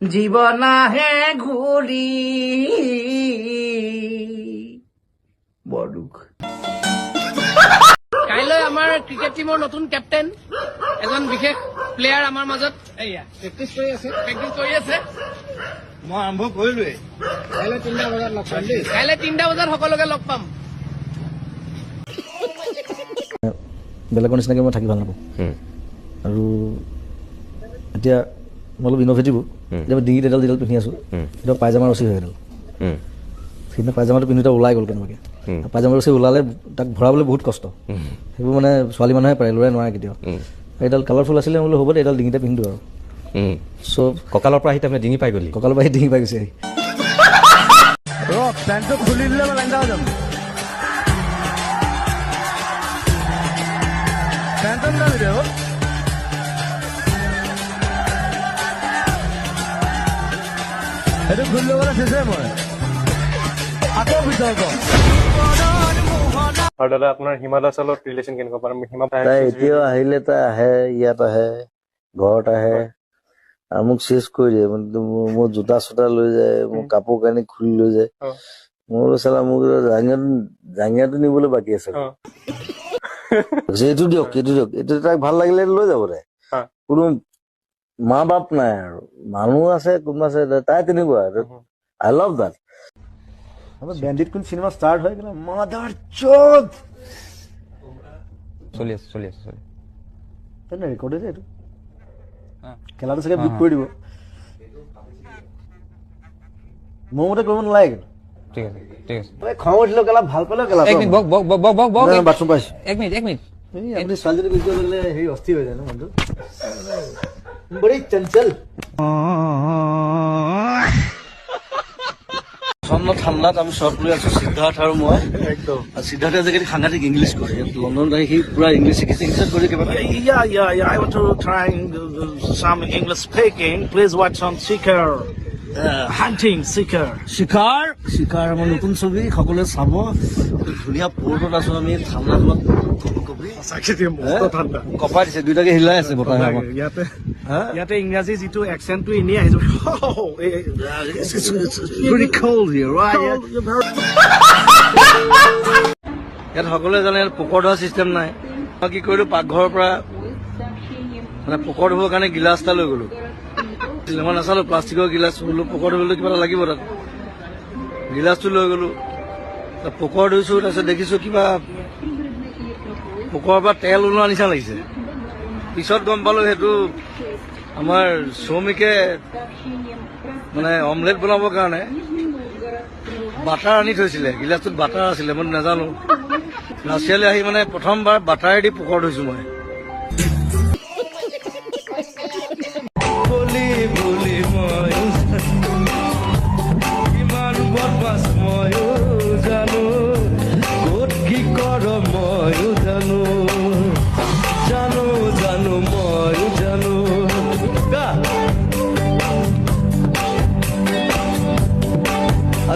জীৱন আহে ঘূৰি বৰ দুখ কাইলৈ আমাৰ ক্ৰিকেট টীমৰ নতুন কেপ্টেইন এজন বিশেষ প্লেয়াৰ আমাৰ মাজত। এয়া প্ৰেক্টিচ কৰি আছে প্ৰেক্টিচ কৰি আছে। মই আৰম্ভ কৰিলোৱেই। কাইলৈ তিনিটা বজাত লগ পাম দেই। কাইলৈ তিনিটা বজাত সকলোকে লগ পাম। বেলেগৰ নিচিনাকৈ মই থাকি ভালো নাপাওঁ। আৰু এতিয়া মই অলপ ইন'ভেটিভো এতিয়া মই ডিঙিত এডাল যিডাল পিন্ধি আছোঁ। এতিয়া পায়জামা ৰচি হয় এডাল। সেইদিনা পায়জামাটো পিন্ধোতে ওলাই গ'ল কেনেবাকৈ। পায়জামা ৰচি ওলালে তাক ভৰাবলৈ বহুত কষ্ট। সেইবোৰ মানে ছোৱালী মানুহে পাৰে ল'ৰাই নোৱাৰে কেতিয়াও। এইডাল কালাৰফুল আছিলে মই বোলো হ'ব দে এইডাল ডিঙিতে পিন্ধো আৰু। চ' কঁকালৰ পৰা আহি তাৰমানে ডিঙি পাই গ'লি। কঁকালৰ পৰা ডিঙি পাই গৈছে আহি। ৰ পেণ্টটো খুলি দিলে মই লেংডা হৈ যাম। পেণ্টটো নামি দে অ' সেইটো খুলি ল'বলৈ চেষ্টাই মই আকৌ ভিতৰত ক আৰু দাদা আপোনাৰ হিমা দাসৰ লগত ৰিলেশ্যন কেনেকুৱা পাম হিমা তাই এতিয়াও আহিলে তাই আহে ইয়াত আহে ঘৰত আহে আৰু মোক চেচ কৰি দিয়ে মোৰ জোতা চোতা লৈ যায় মোৰ কাপোৰ কানি খুলি লৈ যায়। মোৰ বোলো চালা মোক জাঙিয়াটো জাঙিয়াটো নিবলৈ বাকী আছে এইটো দিয়ক এইটো দিয়ক এইটো তাক ভাল লাগিলে লৈ যাব তাই হা। কোনো মা বাপ নাই আৰু। মানুহ আছে কোনোবা আছে তাই তেনেকুৱা। আই লাভ দাট বেণ্ডিত কোন চিনেমা ষ্টাৰ্ট হৈ গ'লে মাদাৰ চোদ চলি আছে চলি আছে চলি আছে। তেনে ৰেকৰ্ড হৈছে এইটো। খেলাটো চাগে বিট কৰি দিব। মোৰ মতে কৰিব নালাগে। ঠিক আছে ঠিক আছে। খং উঠিলেও কেলা ভাল পালেও কেলা এক মিনিট বক বক বক বক বক বক। নাই, বাথৰুম পাইছো। এক মিনিট এক মিনিট। এই আপুনি ছোৱালীজনী গুচি যোৱা লাগিলে হেৰি অস্থিৰ হৈ যায় ন মনটো? বড়ি চঞ্চল প্ৰচণ্ড ঠাণ্ডাত আমি শ্বৰ্ট লৈ আছো সিদ্ধাৰ্থ আৰু মই একদম সিদ্ধাৰ্থে আজিকালি সাংঘাতিক ইংলিছ কৰে লণ্ডনত আহি সি পুৰা ইংলিছ শিকিছে ইংলিছত কৰি কিবা yeah. I want to try uh, some English speaking. Please watch on Seeker. Uh, hunting Seeker. চিকাৰ চিকাৰ আমাৰ নতুন ছবি সকলোৱে চাব ধুনীয়া পৰ্টত আছো আমি ঠাণ্ডা কপাই দিছে দুইটাকে হিলাই আছে বতাহে আমাক ইয়াতে? ইয়াতে ইংৰাজী যিটো একচেণ্টটো এনেই আহিছে here, right? ইয়াত সকলোৱে জানে ইয়াত পোকৰ ধোৱা চিষ্টেম নাই। মই কি কৰিলো পাকঘৰৰ পৰা মানে পোকৰ ধুবৰ কাৰণে গিলাচ এটা লৈ গ'লো। মই নাচালো প্লাষ্টিকৰ গিলাচ বোলো পোকৰ ধুবলৈ কিবা এটা লাগিব তাত। গিলাচটো লৈ গ'লো। পোকৰ ধুইছো তাৰপিছত দেখিছো কিবা পোকৰ পৰা তেল ওলোৱা নিচিনা লাগিছে। পিছত গম পালো সেইটো আমাৰ শ্ৰমিকে মানে অমলেট বনাবৰ কাৰণে বাটাৰ আনি থৈছিলে গিলাচটোত বাটাৰ আছিলে মই নাজানো। ৰাছিয়ালৈ আহি মানে প্ৰথমবাৰ বাটাৰেদি পোকৰ ধুইছো মই।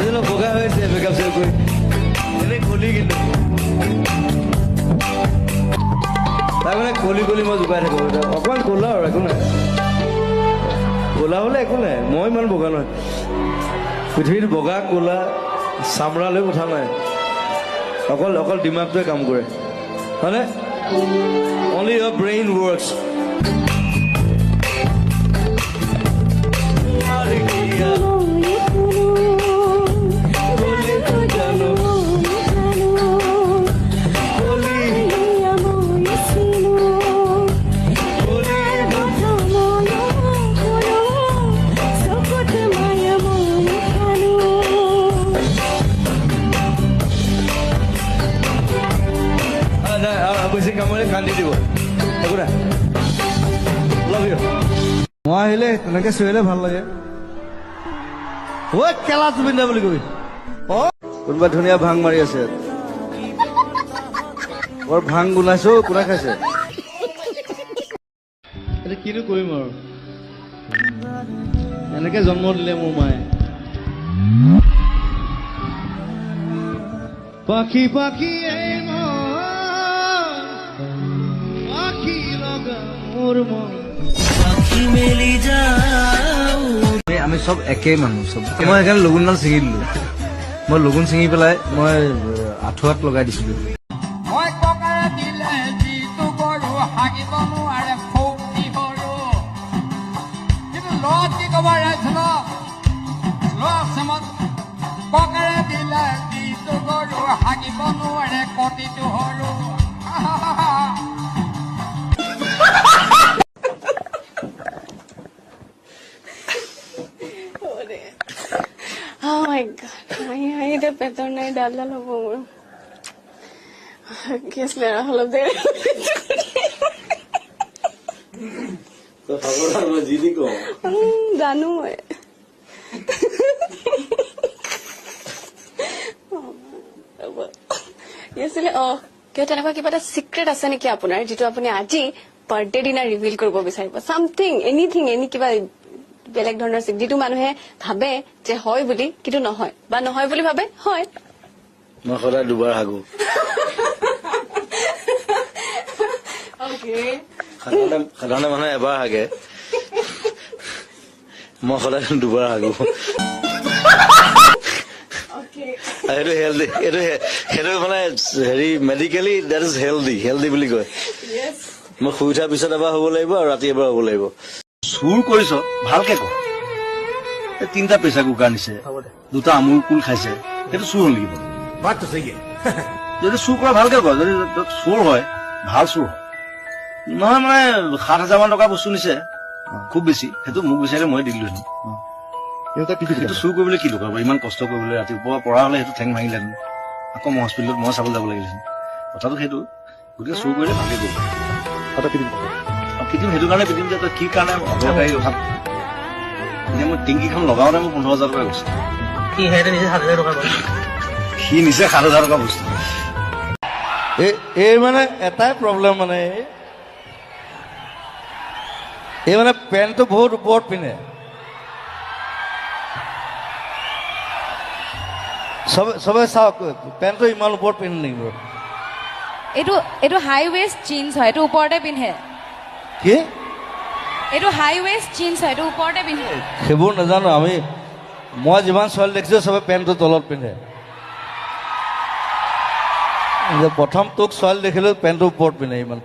বগা চেকআপ কৰি এনেই কলি কলি মই জোকাই থাকোঁ অকণমান ক'লা আৰু একো নাই ক'লা হ'লে একো নাই মই ইমান বগা নহয় পৃথিৱীত বগা ক'লা চামৰালৈ কথা নাই অকল অকল দিমাগটোৱে কাম কৰে হয়নে অনলি ব্ৰেইন ৱৰ্কছ আহিলে তেনেকে চিঞৰিলে ভাল লাগে। ঐ কেলা জুবিন দা বুলি কবি। অ। কোনোবা ধুনীয়া ভাং মাৰি আছে। বৰ ভাং গোন্ধাইছো কোনে খাইছে? এতিয়া কিনো কৰিম আৰু? এনেকে জন্ম দিলে মোৰ মায়ে। পাখি পাখি এই মন পাখি লগা মোৰ মন। যাও চব একেই মানুহ চব মই সেইকাৰণে লগুণডাল ছিঙি দিলোঁ। মই লগুণ ছিঙি পেলাই মই আঁঠুৱাত লগাই দিছিলোঁ। কি আছিলে আৰু অলপ দেৰি যি দি কওঁ উম, জানো। কি আছিলে অ কিয় তেনেকুৱা কিবা এটা চিক্ৰেট আছে নেকি আপোনাৰ যিটো আপুনি আজি বাৰ্থডে দিনা ৰিভিল কৰিব বিচাৰিব? চামথিং এনিথিং এনি কিবা বেলেগ ধৰণৰ যিটো মানুহে ভাবে যে হয় বুলি কিন্তু নহয়। বা নহয় বুলি ভাবে হয়। মই সদায় দুবাৰ হাগো। সাধাৰণতে মানুহে এবাৰ হাগে মই সদায় দুবাৰ হাগো সেইটো হেল্ডি সেইটো হে- সেইটো মানে হেৰি medically that is healthy healthy বুলি কয়. মই শুই উঠাৰ পিছত এবাৰ হ'ব লাগিব আৰু ৰাতি এবাৰ হ'ব লাগিব চুৰ কৰিছ ভালকে ক এই তিনিটা প্ৰেচাৰ কুকাৰ নিছে দুটা আমুল কুল খাইছে সেইটো চুৰ হ'ল নেকি? যদি চুৰ কৰা ভালকে ক যদি চুৰ হয় ভাল চুৰ হয় নহয় মানে সাত হাজাৰ মান টকা বস্তু নিছে। খুব বেছি। সেইটো মোক বিচাৰিলে মই দি দিলোহেঁতেন সেইটো চুৰ কৰিবলৈ কি দৰকাৰ? ইমান কষ্ট কৰিবলৈ ৰাতিপুৱা পৰা হলে সেইটো ঠেং ভাঙিলেহেঁতেন আকৌ মই হস্পিটেলত মই চাবলৈ যাব লাগিলেহেঁতেন। কথাটো সেইটো। গতিকে চুৰ কৰিলে কৰিব আৰু পিটিম। সেইটো কাৰণে পিটিম যে তই কি কাৰণে অদৰকাৰী কথা এতিয়া মই টিংকিখন লগাওঁতে মোৰ পোন্ধৰ হাজাৰ টকা গৈছে। সি নিচে সাত হাজাৰ টকা বস্তু। এই মানে এটাই প্ৰব্লেম মানে। এই- মানে পেণ্টটো বহুত ওপৰত পিন্ধে। চবে চবে চাওক পেণ্টটো ইমান ওপৰত পিন্ধে নেকি এইটো এইটো হাই ৱেষ্ট জিন্স হয় এইটো ওপৰতে পিন্ধে। কি? এইটো হাই ৱেষ্ট জিন্স হয় এইটো ওপৰতে পিন্ধে। সেইবোৰ নাজানো আমি মই যিমান ছোৱালী দেখিছোঁ চবে পেণ্টটো তলত পিন্ধে। প্ৰথম তোক ছোৱালী দেখিলোঁ পেণ্টটো ওপৰত পিন্ধে ইমান।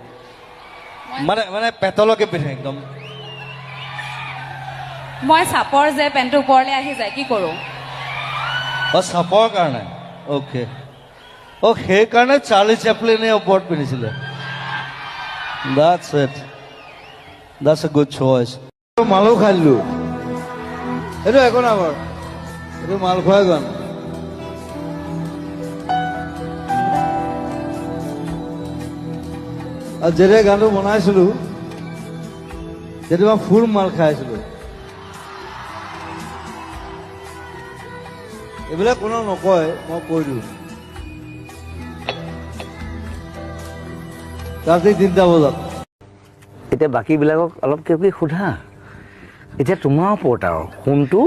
মানে মানে পেটলৈকে পিন্ধে একদম। মই চাপৰ যে পেণ্টটো ওপৰলৈ আহি যায় কি কৰোঁ? অঁ চাপৰ কাৰণে। অ'কে অঁ সেইকাৰণে চাৰ্লি চেপলিনে ওপৰত পিন্ধিছিলে। That's it that's a good choice মালো খাই দিলোঁ এইটো একো নাই বাৰু। এইটো মাল খোৱাই গান আৰু যেতিয়া গানটো বনাইছিলোঁ তেতিয়া মই ফুল মাল খাইছিলোঁ এইবিলাক কোনো নকয় মই কৈ দিওঁ। ৰাতি তিনিটা বজাত। এতিয়া বাকীবিলাকক অলপ কিবা কিবি সোধা। এতিয়া তোমাৰ ওপৰত আৰু সোণটো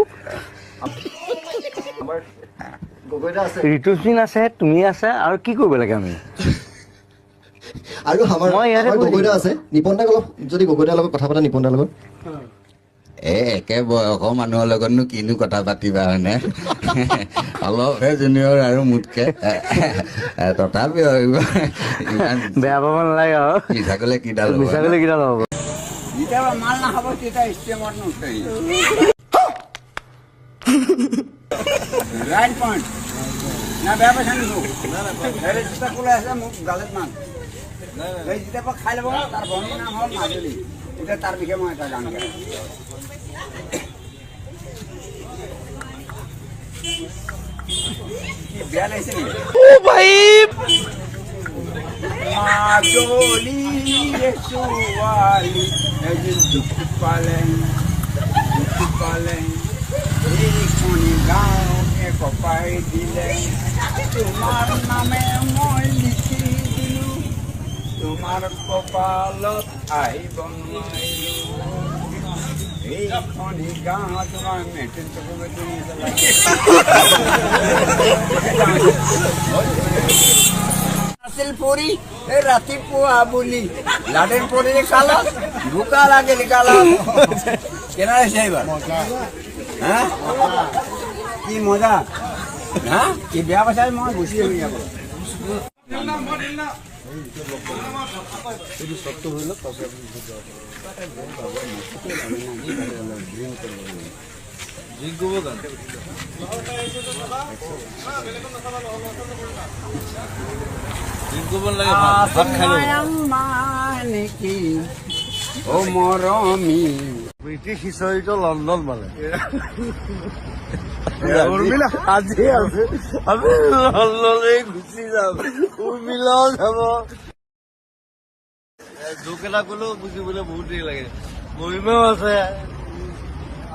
ঋতুস্বিন আছে তুমি আছে আৰু কি কৰিব লাগে আমি? আৰু আমাৰ গগৈদা আছে। নিপন দাক অলপ যদি গগৈদাৰ লগত কথা পাতা নিপন দাৰ লগত। এ একে বয়সৰ মানুহৰ লগতনো কিনো কথা পাতিবা হয়নে? অলপহে জুনিয়ৰ আৰু মোতকে। এ, তথাপিও বেয়া পাব নালাগে আৰু। মিছা ক'লে কিডাল হ'ব, মিছা কৰিলে কিডাল হ'ব। যেতিয়া মাল নাখাব তেতিয়া ষ্টেমত নুঠেই ৰাইট পইণ্ট না বেয়া পাইছা নেকি হেৰি যেতিয়া ক'লে আছে মোক গালত মান সেই যেতিয়াৰ পৰা খাই ল'ব তাৰ ভনীৰ নাম হ'ল মাজুলী। এতিয়া তাৰ বিষয়ে মই এটা গান গাই কি বেয়া লাগিছে নেকি মাজুলী ছোৱালী এদিন দুখ পালে দুখ পালে এইখনি গাঁৱকে কপাই দিলে তোমাৰ নামে মই লিখি দিলো তোমাৰ কপালত চকুবেটি আছিল পৰি এই ৰাতিপুৱা বুলি। লাডেন পৰি কালত বোকা লাগিল কালত কেনে হৈছে এইবাৰ হা কি মজা? হা কি বেয়া পাইছা মই গুচি আহিম ইয়াৰ পৰা শুধু শক্ত হইল তারপরে আপনি জিজ্ঞবন লাগে আচ্ছা, ভাত খাইলো। অ মৰমী ব্ৰিটিছ হিষ্টৰীটো লণ্ডন মানে আজি আছে আমি লণ্ডনে গুচি যাম। উৰ্মিলাও যাব। জোক এটা ক'লেও বুজিবলৈ বহুত দেৰি লাগে। মহিমাও আছে।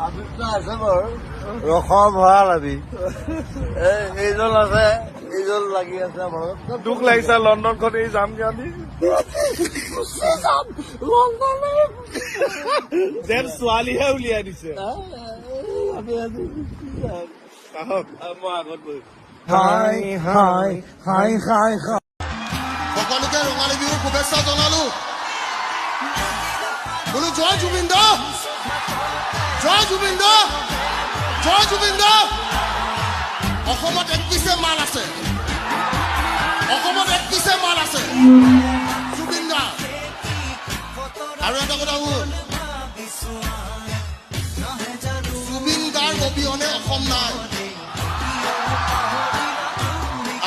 আবিৰ্তা আছে বাৰু। ৰসৰ ভঁৰাল আমি। এই- এইজন আছে এইজন লাগি আছে আমাৰ। দুখ লাগিছে লণ্ডনখন এই যাম আমি। যেন ছোৱালীহে উলিয়াই দিছে। আমি আজি আহক মই আগত বহিম হাই হাই হাই হাই হাই। সকলোকে ৰঙালী বিহুৰ শুভেচ্ছা জনালো। বোলো জয় জুবিন দা। জয় জুবিন দা। জয় জুবিন দা। অসমত একত্ৰিছে মাল আছে। অসমত একত্ৰিছে মাল আছে। জুবিন দা আৰু এটা কথা শুন জুবিন গাৰ অবিহনে অসম নাই।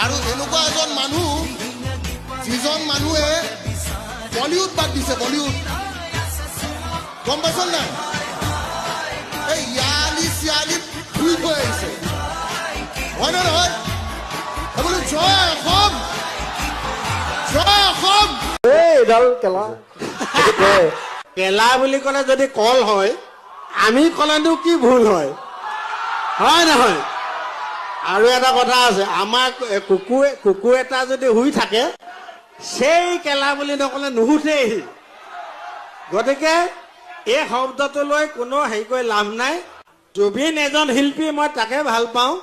আৰু এনেকুৱা এজন মানুহ, যিজন মানুহে বলিউড বাদ দিছে, বলিউড। গম পাইছ নাই? এই ইয়ালি চিয়ালি ঘূৰি থৈ আহিছে। হয় নে নহয়? এই বোলো, জয় অসম! জয় অসম! এইডাল কেলা। কেলা বুলি ক'লে যদি কল হয় আমি ক'লেনো কি ভুল হয়? হয় নহয়? আৰু এটা কথা আছে আমাৰ কুকুৰ কুকুৰ এটা যদি শুই থাকে সেই কেলা বুলি নক'লে নুশুঠেই। গতিকে এই শব্দটো লৈ কোনো হেৰি কৰি লাভ নাই। জুবিন এজন শিল্পী মই তাকে ভাল পাওঁ।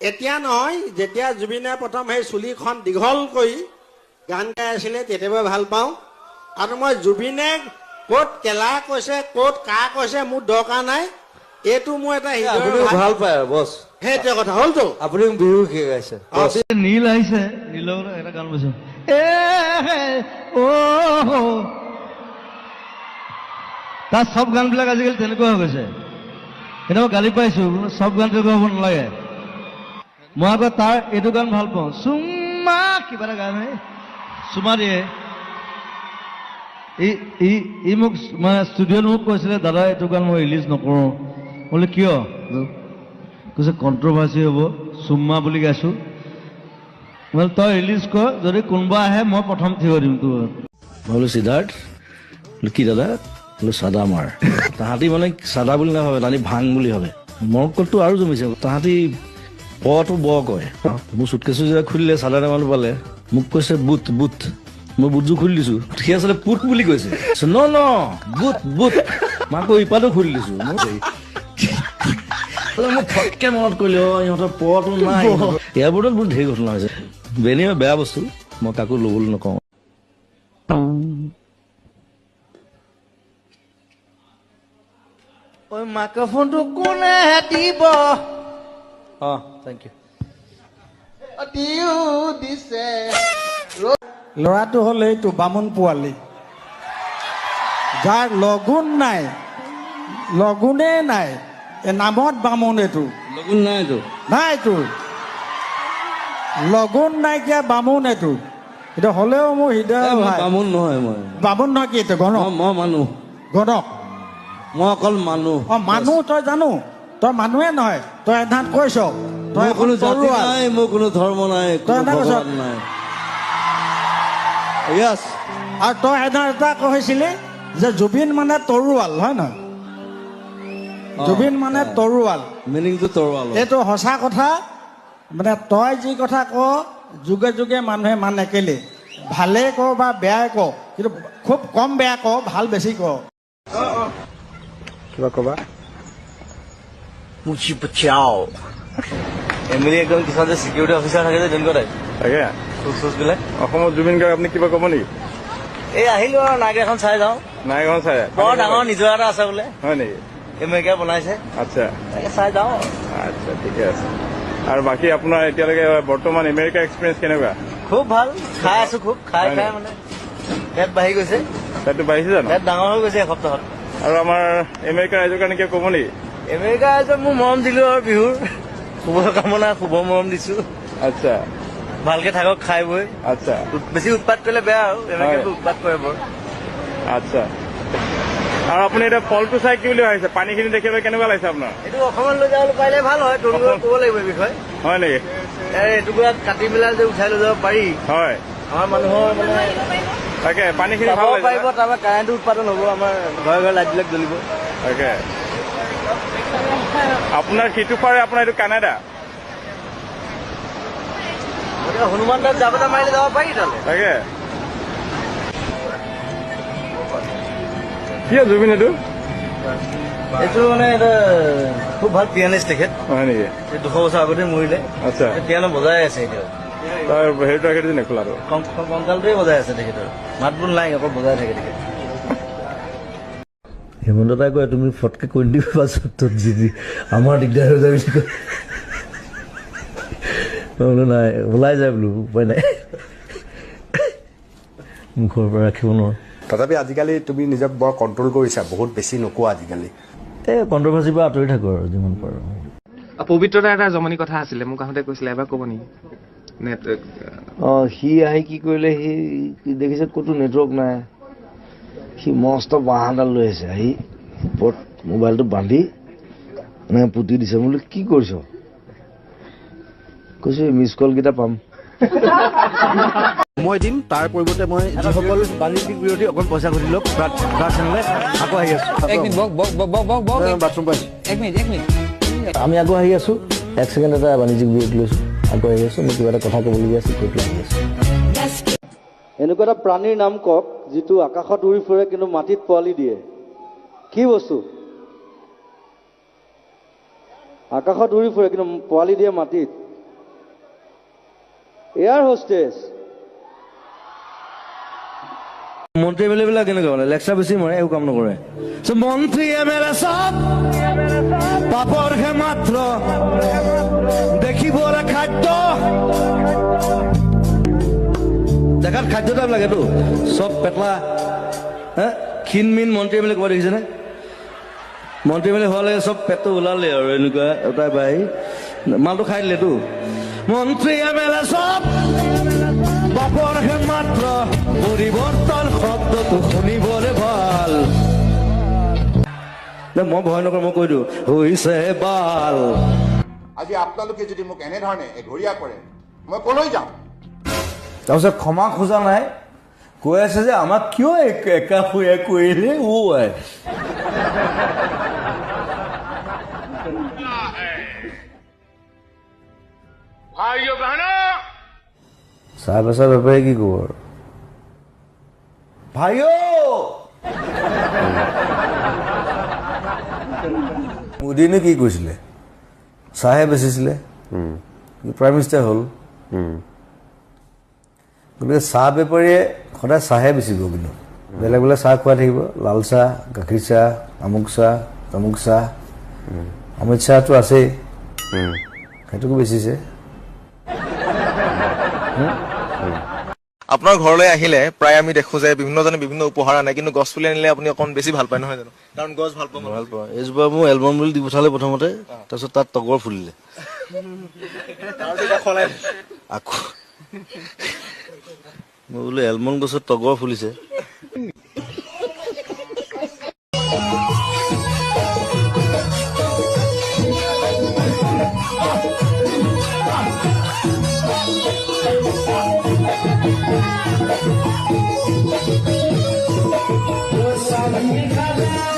এতিয়া নহয় যেতিয়া জুবিনে প্ৰথম সেই চুলিখন দীঘল কৰি গান গাই আছিলে তেতিয়াৰ পৰা ভাল পাওঁ। আৰু মই জুবিনে ক'ত কেলা কৈছে ক'ত কা কৈছে মোৰ দৰকাৰ নাই। এইটো মোৰ এটা। ভালো পায় বছ। সেইটোৱে কথা হ'লতো। আপুনি বিহু শিকাইছে নীল আহিছে নীলৰ এটা গান অ তাৰ চব গানবিলাক আজিকালি তেনেকুৱা হৈ গৈছে। কেতিয়াবা গালি পাইছো চব গান তেনেকুৱা হ'ব নালাগে। মই আকৌ তাৰ এইটো গান ভালো পাওঁ। চুমা কিবা এটা গান চুমা দিয়ে। ই ই ই মোক মানে ষ্টুডিঅ'ত মোক কৈছিলে দাদা এইটো গান মই ৰিলিজ নকৰোঁ। বোলে কিয়? কৈছে কণ্ট্ৰভাৰ্চি হ'ব চুম্মা বুলি গাইছোঁ। বোলে তই ৰিলিজ কৰ যদি কোনোবা আহে মই প্ৰথম থিয় দিম তোৰ মই বোলো সিদ্ধাৰ্থ বোলো কি দাদা? বোলো চাদা মাৰ। তাহাঁতি মানে চাদা বুলি নাভাবে তাহাঁতি ভাং বুলি ভাবে। মৰকলটো আৰু জমিছে। তাহাঁতি পটো ব কয়। মোৰ চুটকেছো যেতিয়া খুলিলে চাদা মানুহ পালে মোক কৈছে বুট বুট। মই বুটযোৰ খুলি দিছো। সি আচলতে পুট বুলি কৈছে। ন ন বুট বুট। মই আকৌ ইপাতো খুলি দিছো। মোক ফটকে মনত কৰিলে অ ইহঁতৰ পটো নাই। এয়াৰপৰ্টত বহুত ধেৰ ঘটনা হৈছে। বেনি বেয়া বস্তু মই কাকো ল'বলৈ নকওঁ। ঐ মাইক্ৰফোনটো কোনে দিব? অ থেংক ইউ দিছে। ল'ৰাটো হ'ল এইটো বামুণ পোৱালি। যাৰ লগুণ নাই লগুণেই নাই নামত বামুণ এইটো। লগুণ নাইতো নাই এইটো। লগুণ নাইকিয়া বামুণ এইটো। এইটো হ'লেও মোৰ হৃদয় বামুণ নহয় মই। বামুণ নহয় কি এইটো গণক? মই মানুহ। গণক। মই অকল মানুহ। অ মানুহ তই জানো? তই মানুহে নহয়। তই এধাত কৈছ। তই কোনো জাতি। নাই মোৰ কোনো ধৰ্ম নাই তই কোনো এটা কৈছ। য়েছ আৰু তই এধাৰ এটা কৈছিলি যে জুবিন মানে তৰোৱাল হয় নহয়? জুবিন মানে তৰোৱাল। মিনিংটো তৰোৱাল এইটো সঁচা কথা মানে তই যি কথা ক যুগে যুগে মানুহে মানে কেলে। ভালে ক বা বেয়াই ক কিন্তু খুব কম বেয়া ক ভাল বেছি ক। কিবা ক'বা? মুচি পচাও এমএলএ একদম কিছুমান যে চিকিউৰিটি অফিচাৰ থাকে যে তেনেকুৱা টাইপ তাকে। চুচ চুচবিলাক অসমত জুবিন গাৰ্গ আপুনি কিবা ক'ব নেকি? এই আহিলো আৰু নাইক এখন চাই যাওঁ। নাইখন চাই বৰ ডাঙৰ নিজৰ এটা আছে বোলে। হয় নেকি? বনাইছে। আচ্ছা। তাকে চাই যাওঁ। আচ্ছা ঠিকে আছে। আৰু বাকী আপোনাৰ এতিয়ালৈকে বৰ্তমান আমেৰিকা এক্সপিৰিয়েঞ্চ কেনেকুৱা? খুব ভাল। খাই আছো খুব। খাই খাই? মানে। পেট বাঢ়ি গৈছে। পেটটো বাঢ়িছে জানো? পেট ডাঙৰ হৈ গৈছে এসপ্তাহত। আৰু আমাৰ ৰাইজৰ কাৰণে কিয় ক'ব নেকি? আমেৰিকা ৰাইজক মোৰ মৰম দিলো আৰু বিহুৰ। শুভ কামনা শুভ মৰম দিছো। আচ্ছা। ভালকে থাকক খাই বৈ। আচ্ছা। বেছি উৎপাত কৰিলে বেয়া আৰু হয়। উৎপাত কৰে বৰ। আচ্ছা। আৰু আপুনি এতিয়া ফলটো চাই কি বুলি ভাবিছে? পানীখিনি দেখি পেলাই কেনেকুৱা লাগিছে আপোনাৰ? এইটো অসমত লৈ যাবলৈ পাৰিলে ভাল হয় তৰুণক ক'ব লাগিব এই বিষয়ে। হয় নেকি? এই এটুকুৰাত কাটি পেলাই যে উঠাই লৈ যাব পাৰি। হয়। আমাৰ মানুহৰ মানে তাকে পানীখিনি ভাল পাৰিব তাৰপৰা কাৰেণ্টটো উৎপাদন হ'ব আমাৰ ঘৰে ঘৰে লাইটবিলাক জ্বলিব। তাকে। আপোনাৰ সিটো পাৰে আপোনাৰ এইটো কানাডা? হনুমান তাত যাবলৈ মাৰিলে যাব পাৰি তালৈ তাকে। কি জুবিন এইটো? এইটো মানে এটা খুব ভাল পিয়ানিষ্ট তেখেত। হয় নেকি? দুশ বছৰ আগতে মৰিলে। আচ্ছা। পিয়ানো বজাই আছে এতিয়া তাৰ হেৰিটো ৰাখি দিছে নে খোলাটো কং- কং- কংকালটোৱে বজাই আছে তেখেতৰ। মাত বোল নাই অকল বজাই থাকে তেখেত। হেমন্ত দাই কয় তুমি ফটকে কৈ যি আমাৰ দিগদাৰ হৈ যায় বুলি কয় মই বোলো নাই ওলাই যায় বোলো উপায় নাই মুখৰ পৰা ৰাখিব নোৱাৰোঁ তথাপি আজিকালি তুমি নিজক বৰ কণ্ট্ৰল কৰিছা বহুত বেছি নোকোৱা আজিকালি এই কণ্ট্ৰভাৰ্চিৰ পৰা আঁতৰি থাকোঁ আৰু যিমান পাৰোঁ পবিত্ৰতা এটা জমনি কথা আছিলে মোক আহোঁতে কৈছিলে এবাৰ ক'ব নেকি নেটৱৰ্ক অঁ সি আহি কি কৰিলে সি সি দেখিছে ক'তো নেটৱৰ্ক নাই সি মস্ত বাঁহ এডাল লৈ আহিছে আহি ওপৰত মোবাইলটো বান্ধি এনেকৈ পুতি দিছে মই বোলো কি কৰিছ কৈছো মিছ কলকেইটা পাম। মই দিম তাৰ পৰিৱৰ্তে মই যিসকল বাণিজ্যিক বিৰোধী অকণ পইচা ঘটি লওক তাৰ চেনেলে আকৌ আহি আছো। এক মিনিট বক বক বক বক বক বক। এক- বাথৰুম পাইছোঁ এক মিনিট এক মিনিট। আমি আকৌ আহি আছো এক ছেকেণ্ড এটা বাণিজ্যিক বিৰোধী লৈছো আকৌ আহি আছো মই কিবা এটা কথা ক'বলগীয়া আছে কৈ পেলাই আহি আছো। এনেকুৱা এটা প্ৰাণীৰ নাম কওক যিটো আকাশত উৰি ফুৰে কিন্তু মাটিত পোৱালি দিয়ে। কি বস্তু? আকাশত উৰি ফুৰে কিন্তু পোৱালি দিয়ে মাটিত। এয়াৰ হোষ্টেজ মন্ত্ৰী এবিলাক কেনেকুৱা মানে লেকচাৰ বেছি মাৰে একো কাম নকৰে। So, মন্ত্ৰী এম এল এ চব পাপৰহে মাত্ৰ। দেখিবলৈ খাদ্য। দেখাত খাদ্য টাইপ লাগেতো। চব পেটলা। হে? ক্ষীণ মিন মন্ত্ৰী এ ক'ৰবাত দেখিছেনে? মন্ত্ৰী এম এল এ হোৱালে চব পেটটো ওলালে আৰু এনেকুৱা এটাই বাই মালটো খাই দিলেতো। মন্ত্ৰী এম এল এ চব বাপৰহে মাত্ৰ পৰিৱৰ্তন শব্দটো শুনিবলৈ ভালো মই ভয় নকৰোঁ মই কৈ দিওঁ হৈছে বাল। আজি আপোনালোকে যদি মোক এনেধৰণে এঘৰীয়া কৰে মই কলৈ যাম? তাৰপিছত ক্ষমা খোজা নাই কৈ আছে যে আমাক কিয় এক- একাষৰীয়া কৰিলে ও বেচা বেপাৰী কি ক'ব আৰু ভাইও মোদীনে কি কৈছিলে চাহে বেচিছিলে প্ৰাইম মিনিষ্টাৰ হ'ল গতিকে চাহ বেপাৰীয়ে সদায় চাহে বেচিব কিন্তু বেলেগ বেলেগ চাহ খুৱাই থাকিব লাল চাহ গাখীৰ চাহ আমুক চাহ তামুক চাহ অমিত শ্বাহটো আছেই সেইটোকো বেচিছে আপোনাৰ ঘৰলৈ আহিলে প্ৰায় আমি দেখো যে বিভিন্নজনে বিভিন্ন উপহাৰ আনে কিন্তু গছ পুলি আনিলে আপুনি অকণ বেছি ভাল পায় নহয় জানো? কাৰণ গছ ভাল পাব ভাল পাওঁ। এইজোপা মোৰ এলবাম বুলি দি পঠালে প্ৰথমতে তাৰপিছত তাত তগৰ ফুলিলে। আকৌ মই বোলো এলমন গছত তগৰ ফুলিছে। come you.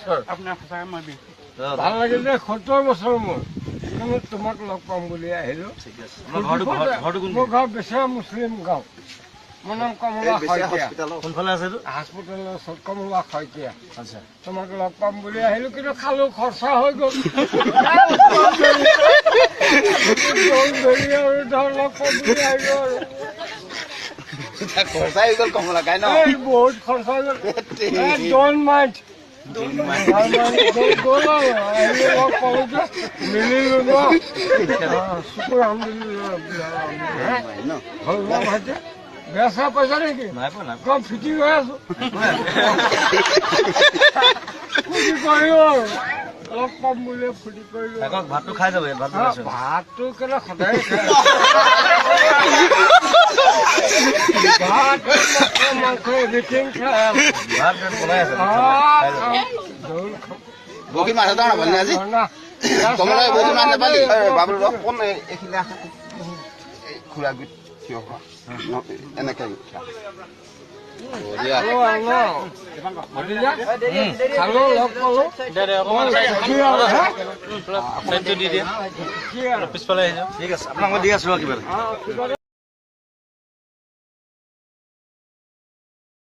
বছৰ আপোনাৰ সঁচাকৈ মই ভাল লাগিল দেই সত্তৰ বছৰ মোৰ। তোমাক লগ পাম বুলি আহিলো। মোৰ ঘৰ বেচেৰা মুছলিম গাঁও। মোৰ নাম কমলা শইকীয়া। কোনফালে আছে হস্পিটেলৰ ওচৰত কমলা শইকীয়া। আচ্ছা। তোমাক লগ পাম বুলি আহিলো কিন্তু খালো খৰচা হৈ গ'ল। আৰু ধৰ লগ পাম বুলি আহিলো আৰু খৰচা হৈ গ'ল কমলাকাই ন? এই বহুত খৰচা হৈ গ'ল। মাইণ্ড। চেয়া পইচা নেকি কম ফিটি হৈ আছো কৰিও আৰু লগ পাম বুলি কৰিলো আকৌ ভাতটো খাই যাব ভাতটো কেলে সদায়? ভাত মাংস এভৰিথিং। বগী মাছ এটা নাপালি আজি না, কমলা বগী মাছ নাপালি বাবুল কোন এইখিনি আছে। খুৰা গুট থিয় হোৱা। এনেকে? পিছফালে আহি ঠিক আছে আপোনাক মই দি আছো আৰু কিবা